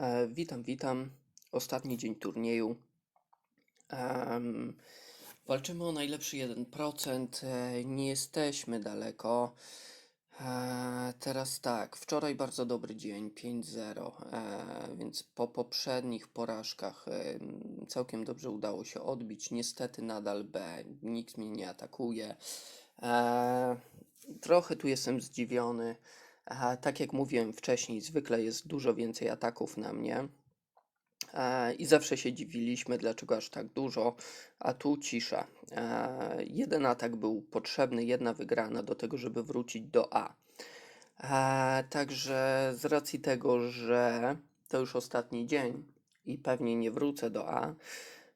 E, witam, witam. Ostatni dzień turnieju. Em, walczymy o najlepszy 1%. E, nie jesteśmy daleko. E, teraz tak, wczoraj bardzo dobry dzień, 5-0, e, więc po poprzednich porażkach em, całkiem dobrze udało się odbić. Niestety nadal B, nikt mnie nie atakuje. E, trochę tu jestem zdziwiony. Tak jak mówiłem wcześniej, zwykle jest dużo więcej ataków na mnie. I zawsze się dziwiliśmy, dlaczego aż tak dużo, a tu cisza. Jeden atak był potrzebny, jedna wygrana do tego, żeby wrócić do A. Także z racji tego, że to już ostatni dzień i pewnie nie wrócę do A,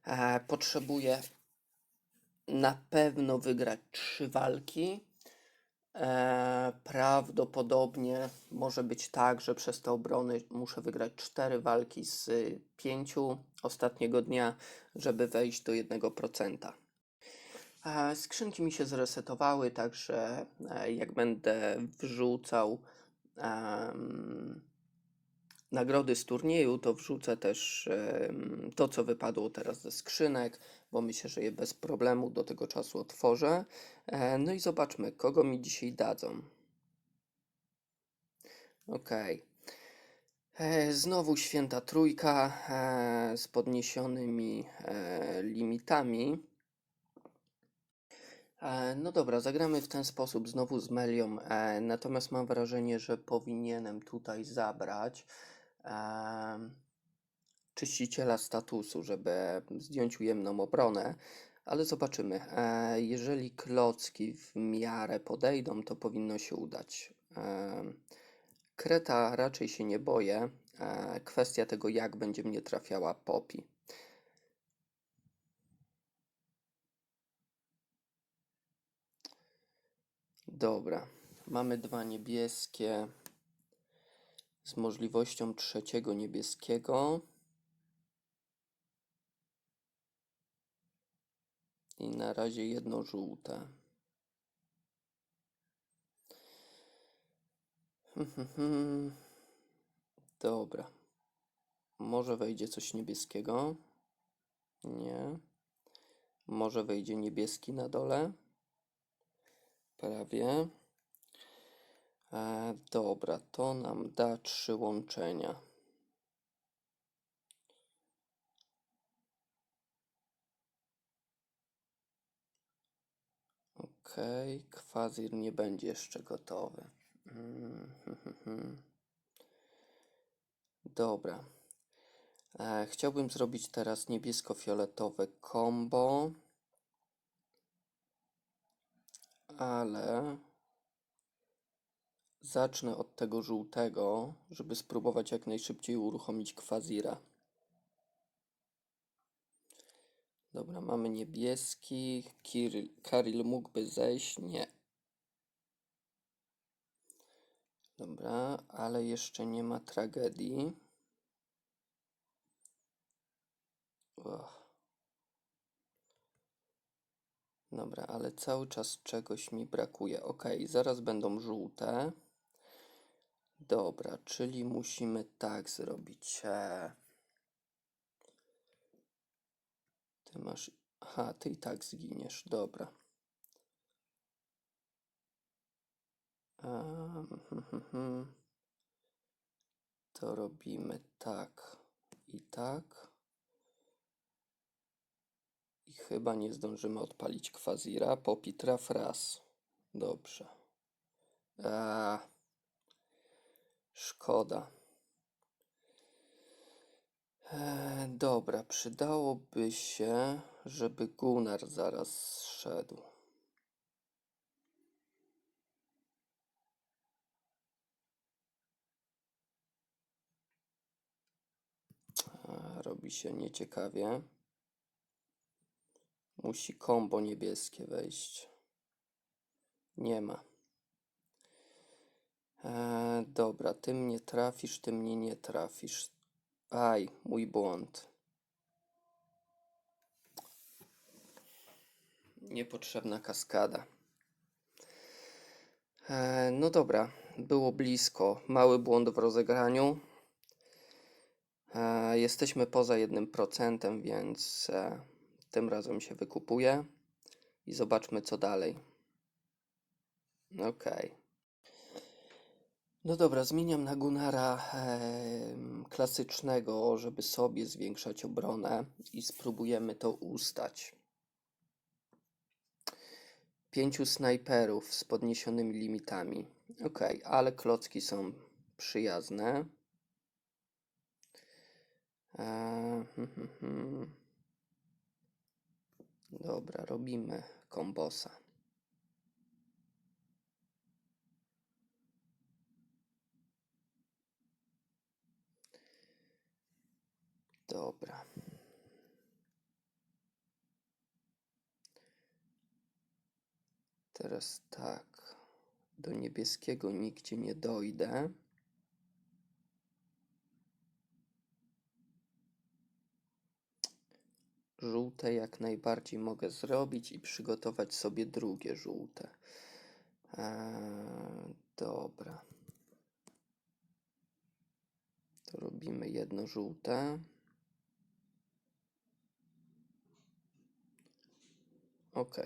e, potrzebuję na pewno wygrać trzy walki. E, prawdopodobnie może być tak, że przez te obrony muszę wygrać cztery walki z y, pięciu ostatniego dnia, żeby wejść do 1%. E, skrzynki mi się zresetowały, także e, jak będę wrzucał nagrody z turnieju, to wrzucę też to, co wypadło teraz ze skrzynek, bo myślę, że je bez problemu do tego czasu otworzę. E, No i zobaczmy, kogo mi dzisiaj dadzą. Okej. E, Znowu święta trójka e, z podniesionymi limitami. No dobra, zagramy w ten sposób znowu z Melią, natomiast mam wrażenie, że powinienem tutaj zabrać czyściciela statusu, żeby zdjąć ujemną obronę, ale zobaczymy. E, Jeżeli klocki w miarę podejdą, to powinno się udać. Kreta raczej się nie boję. E, Kwestia tego, jak będzie mnie trafiała Poppy. Dobra, mamy dwa niebieskie z możliwością trzeciego niebieskiego. I na razie jedno żółte. Dobra. Może wejdzie coś niebieskiego? Nie. Może wejdzie niebieski na dole? Prawie. E, dobra, to nam da trzy łączenia. Okej, kwazir nie będzie jeszcze gotowy. Mm, Dobra. E, chciałbym zrobić teraz niebiesko-fioletowe combo, ale zacznę od tego żółtego, żeby spróbować jak najszybciej uruchomić kwazira. Dobra, mamy niebieski. Kiril, Karil mógłby zejść? Nie. Dobra, ale jeszcze nie ma tragedii. Och. Dobra, ale cały czas czegoś mi brakuje. Ok, zaraz będą żółte. Dobra, czyli musimy tak zrobić. E... Ty masz. Aha, ty i tak zginiesz. Dobra. Hm, hm, hm. To robimy tak i tak. I chyba nie zdążymy odpalić kwazira. Popi traf raz. Dobrze. A, szkoda. E, dobra, przydałoby się, żeby Gunnar zaraz szedł. E, robi się nieciekawie. Musi kombo niebieskie wejść. Nie ma. E, dobra, ty mnie trafisz, ty mnie nie trafisz. Aj, mój błąd. Niepotrzebna kaskada. E, no dobra, było blisko. Mały błąd w rozegraniu. E, jesteśmy poza 1%, więc e, tym razem się wykupuje i zobaczmy co dalej. Okej. No dobra, zmieniam na Gunnara em, klasycznego, żeby sobie zwiększać obronę i spróbujemy to ustać. Pięciu snajperów z podniesionymi limitami. Ok, ale klocki są przyjazne. Eee, hmm, hmm, hmm. Dobra, robimy kombosa. Dobra. Teraz tak. Do niebieskiego nigdzie nie dojdę. Żółte jak najbardziej mogę zrobić i przygotować sobie drugie żółte. Eee, dobra. To robimy jedno żółte. Ok,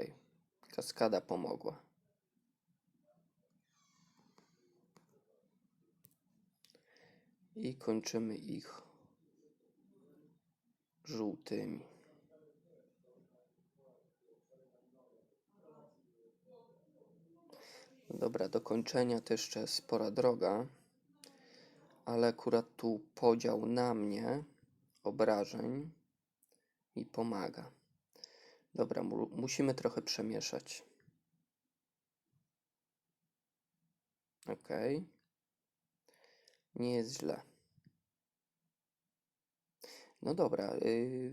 kaskada pomogła. I kończymy ich żółtymi. Dobra, do kończenia to jeszcze spora droga, ale akurat tu podział na mnie obrażeń mi pomaga. Dobra, mu musimy trochę przemieszać. Ok. Nie jest źle. No dobra, yy,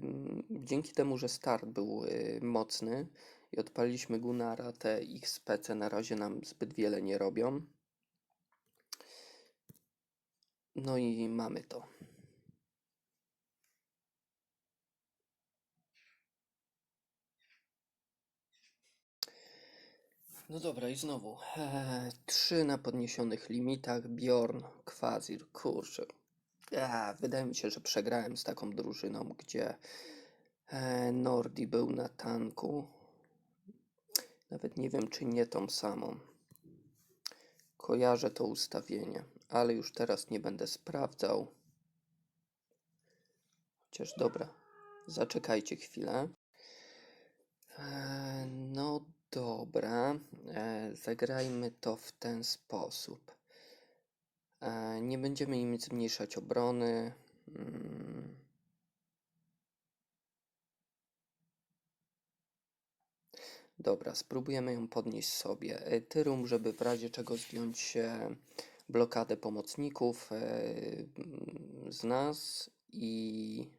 dzięki temu, że start był yy, mocny i odpaliliśmy Gunara, te spece na razie nam zbyt wiele nie robią. No i mamy to. No dobra, i znowu. E, trzy na podniesionych limitach. Bjorn, Kwazir, kurczę. Ja, wydaje mi się, że przegrałem z taką drużyną, gdzie e, Nordi był na tanku. Nawet nie wiem, czy nie tą samą. Kojarzę to ustawienie, ale już teraz nie będę sprawdzał. Chociaż dobra, zaczekajcie chwilę. E, no dobra, e, zagrajmy to w ten sposób. E, nie będziemy im zmniejszać obrony. Mm. Dobra, spróbujemy ją podnieść sobie. E, Tyrum, żeby w razie czego zdjąć e, blokadę pomocników e, z nas i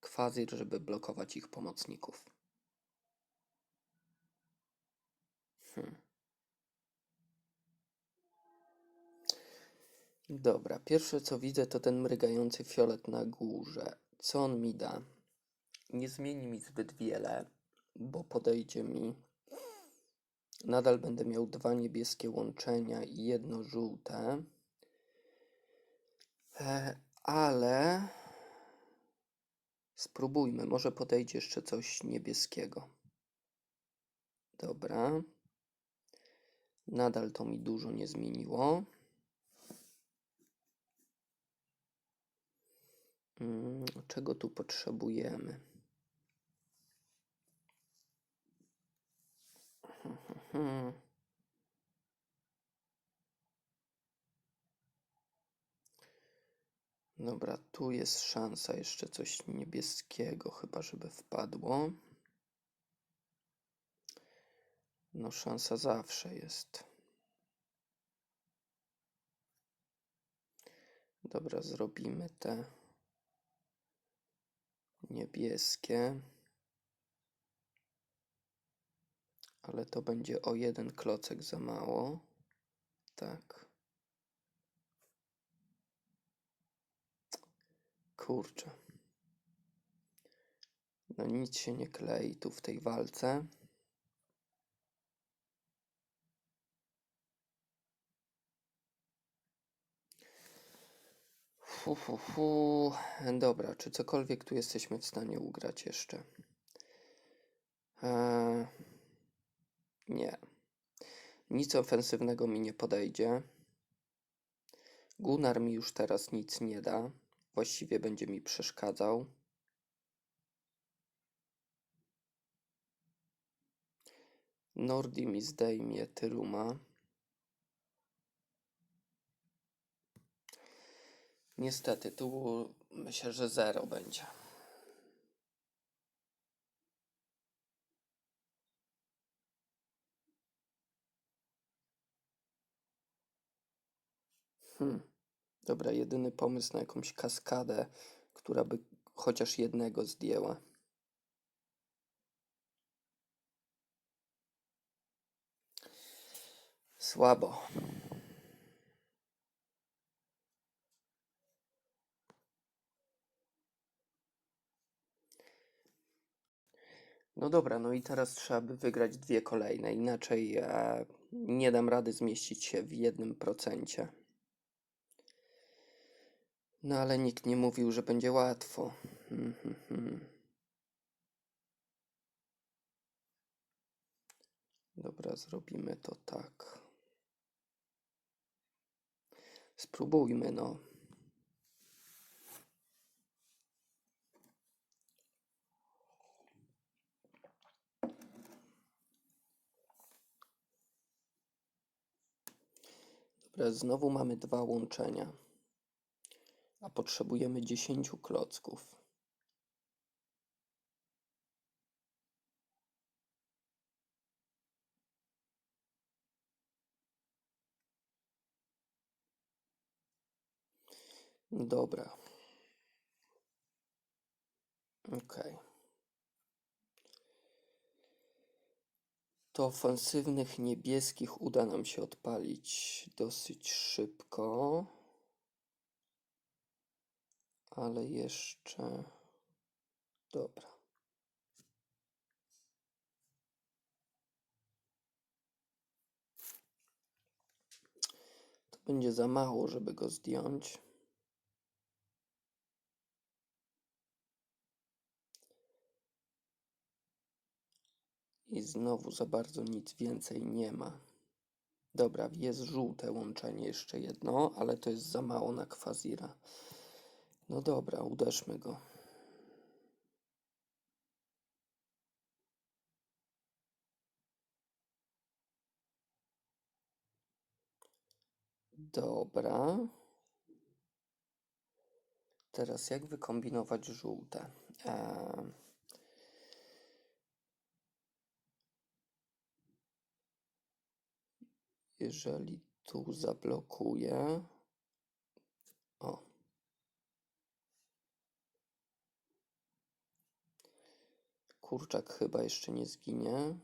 Kwazir, żeby blokować ich pomocników. Hmm. Dobra, pierwsze co widzę to ten mrygający fiolet na górze. Co on mi da? Nie zmieni mi zbyt wiele, bo podejdzie mi. Nadal będę miał dwa niebieskie łączenia i jedno żółte. E, ale spróbujmy, może podejdzie jeszcze coś niebieskiego. Dobra. Nadal to mi dużo nie zmieniło. Mm, czego tu potrzebujemy? Dobra, tu jest szansa jeszcze coś niebieskiego, chyba żeby wpadło. No, szansa zawsze jest. Dobra, zrobimy te niebieskie. Ale to będzie o jeden klocek za mało. Tak. Kurczę. No nic się nie klei tu w tej walce. Fu, fu, fu. Dobra, czy cokolwiek tu jesteśmy w stanie ugrać jeszcze? Eee, nie. Nic ofensywnego mi nie podejdzie. Gunnar mi już teraz nic nie da. Właściwie będzie mi przeszkadzał. Nordi mi zdejmie Tyruma. Niestety, tu myślę, że zero będzie. Hmm. Dobra, jedyny pomysł na jakąś kaskadę, która by chociaż jednego zdjęła. Słabo. No dobra, no i teraz trzeba by wygrać dwie kolejne, inaczej e, nie dam rady zmieścić się w jednym procencie. No ale nikt nie mówił, że będzie łatwo. Hmm, hmm, hmm. Dobra, zrobimy to tak. Spróbujmy, no. Dobra, znowu mamy dwa łączenia. A potrzebujemy 10 klocków. Dobra. Okej. To ofensywnych niebieskich uda nam się odpalić dosyć szybko. Ale jeszcze. Dobra. To będzie za mało, żeby go zdjąć. I znowu za bardzo nic więcej nie ma. Dobra, jest żółte łączenie jeszcze jedno, ale to jest za mało na kwazira. No dobra, uderzmy go. Dobra. Teraz jak wykombinować żółte? Eee... Jeżeli tu zablokuję. O. Kurczak chyba jeszcze nie zginie.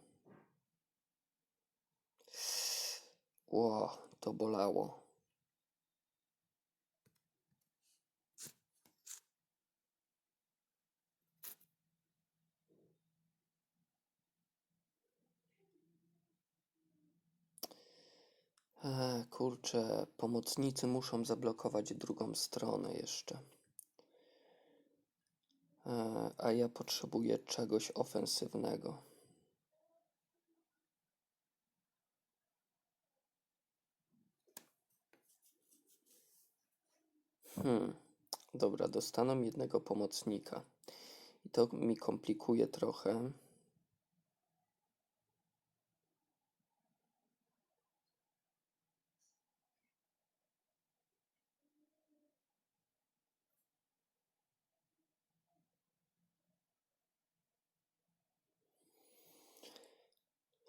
Ło, to bolało. E, kurczę, pomocnicy muszą zablokować drugą stronę jeszcze. E, a ja potrzebuję czegoś ofensywnego. Hmm, dobra, dostaną jednego pomocnika. I to mi komplikuje trochę.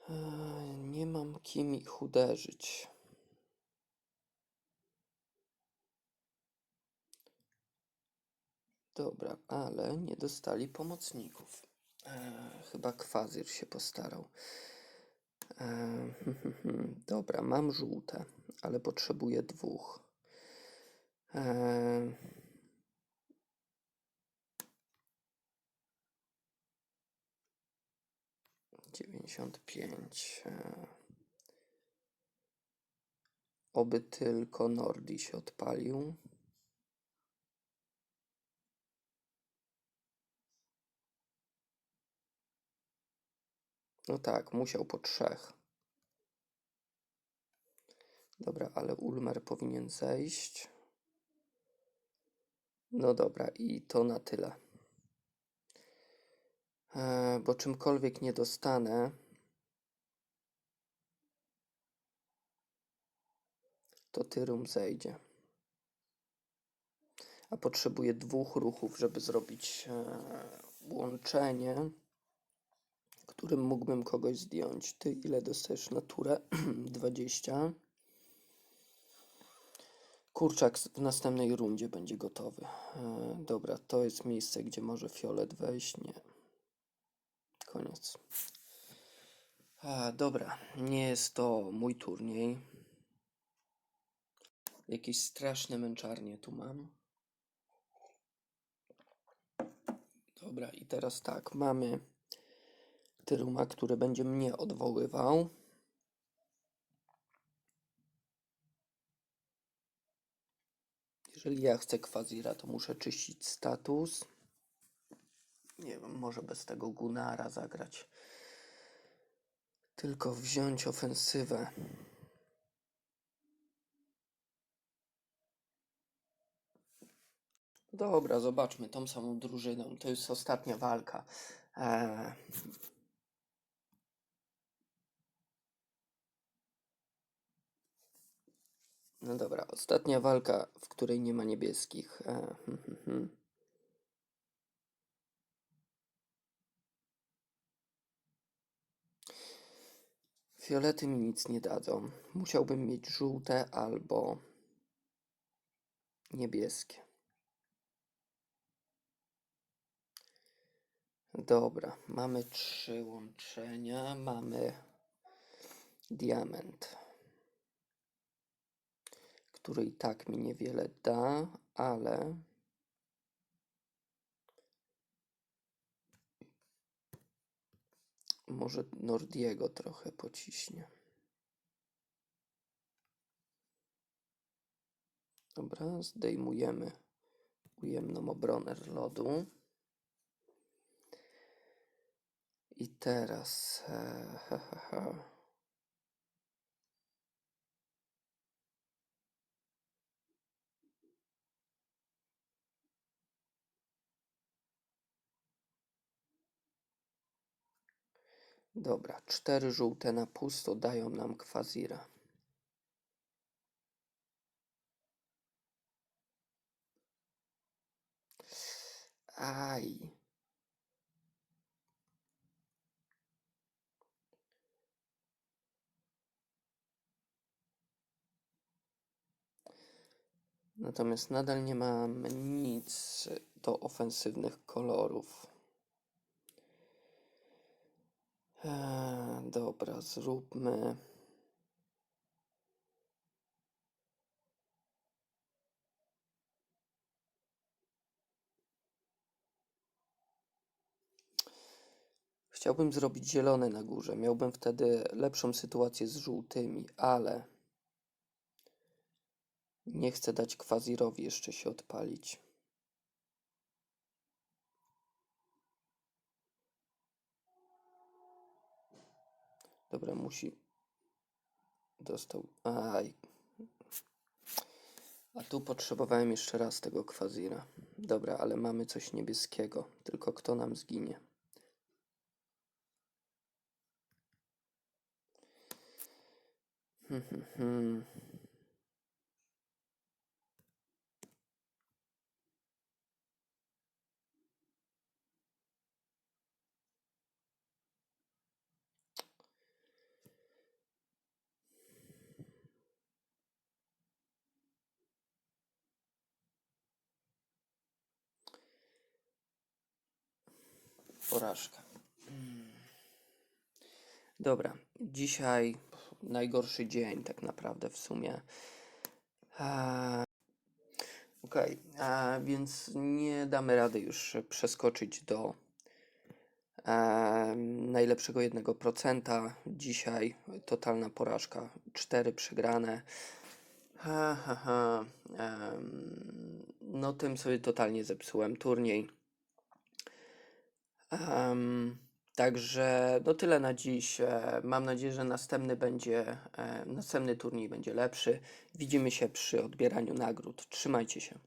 E, nie mam kim ich uderzyć. Dobra, ale nie dostali pomocników. E, chyba Kwazir się postarał. E, dobra, mam żółte, ale potrzebuję dwóch. E, Dziewięćdziesiąt pięć. Oby tylko Nordiś odpalił. No tak, musiał po trzech. Dobra, ale Ulmer powinien zejść. No dobra, i to na tyle. E, bo czymkolwiek nie dostanę, to Tyrum zejdzie. A potrzebuję dwóch ruchów, żeby zrobić e, łączenie, którym mógłbym kogoś zdjąć. Ty ile dostajesz naturę? 20. Kurczak w następnej rundzie będzie gotowy. E, dobra, to jest miejsce, gdzie może fiolet wejść. Nie. Koniec. Dobra, nie jest to mój turniej. Jakieś straszne męczarnie tu mam. Dobra, i teraz tak, mamy Tyruma, który będzie mnie odwoływał. Jeżeli ja chcę Kwazira, to muszę czyścić status. Nie wiem, może bez tego Gunara zagrać. Tylko wziąć ofensywę. Dobra, zobaczmy tą samą drużyną. To jest ostatnia walka. Eee, No dobra, ostatnia walka, w której nie ma niebieskich. E, hmm, hmm, hmm. Fiolety mi nic nie dadzą. Musiałbym mieć żółte albo niebieskie. Dobra, mamy trzy łączenia. Mamy diament który i tak mi niewiele da, ale może Nordiego trochę pociśnie. Dobra, zdejmujemy ujemną obronę lodu. I teraz... E. Dobra, cztery żółte na pusto dają nam kwazira. Aj. Natomiast nadal nie mam nic do ofensywnych kolorów. Eee, dobra, zróbmy. Chciałbym zrobić zielone na górze. Miałbym wtedy lepszą sytuację z żółtymi, ale nie chcę dać kwazirowi jeszcze się odpalić. Dobra, musi. Dostał. Aj. A tu potrzebowałem jeszcze raz tego kwazira. Dobra, ale mamy coś niebieskiego. Tylko kto nam zginie? Hmm, hmm, hmm. Porażka. Dobra, dzisiaj najgorszy dzień tak naprawdę w sumie. Eee, Okej, okay, więc nie damy rady już przeskoczyć do e, najlepszego 1%. Dzisiaj totalna porażka. Cztery przegrane. Ha, ha, ha. E, no tym sobie totalnie zepsułem turniej. Także no tyle na dziś. E, Mam nadzieję, że następny będzie, e, następny turniej będzie lepszy. Widzimy się przy odbieraniu nagród. Trzymajcie się.